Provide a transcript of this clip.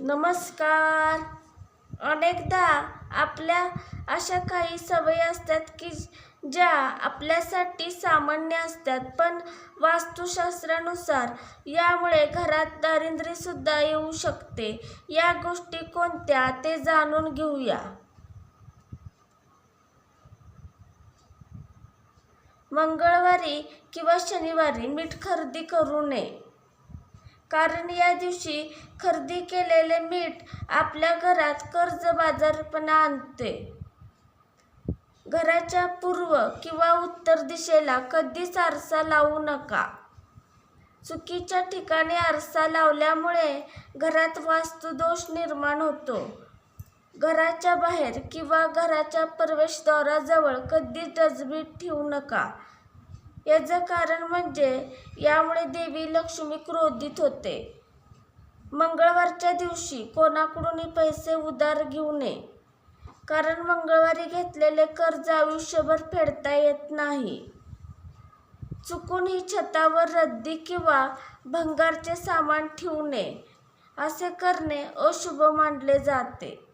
नमस्कार. अनेकदा आपल्या अशा काही सवयी असतात की ज्या आपल्यासाठी सामान्य असतात पण वास्तुशास्त्रानुसार यामुळे घरात दारिद्र्यसुद्धा येऊ शकते. या गोष्टी कोणत्या ते जाणून घेऊया. मंगळवारी किंवा शनिवारी मीठ खरेदी करू नये. कारण या दिवशी खरेदी केलेले मीठ आपल्या घरात कर्ज बाजारपणा आणते. घराच्या पूर्व किंवा उत्तर दिशेला कधीच आरसा लावू नका. चुकीच्या ठिकाणी आरसा लावल्यामुळे घरात वास्तुदोष निर्माण होतो. घराच्या बाहेर किंवा घराच्या प्रवेशद्वाराजवळ कधीच डस्टबिन ठेवू नका. याचं कारण म्हणजे यामुळे देवी लक्ष्मी क्रोधित होते. मंगळवारच्या दिवशी कोणाकडूनही पैसे उधार घेऊ नये. कारण मंगळवारी घेतलेले कर्ज आयुष्यभर फेडता येत नाही. चुकूनही छतावर रद्दी किंवा भंगारचे सामान ठेवू नये असे करणे अशुभ मानले जाते.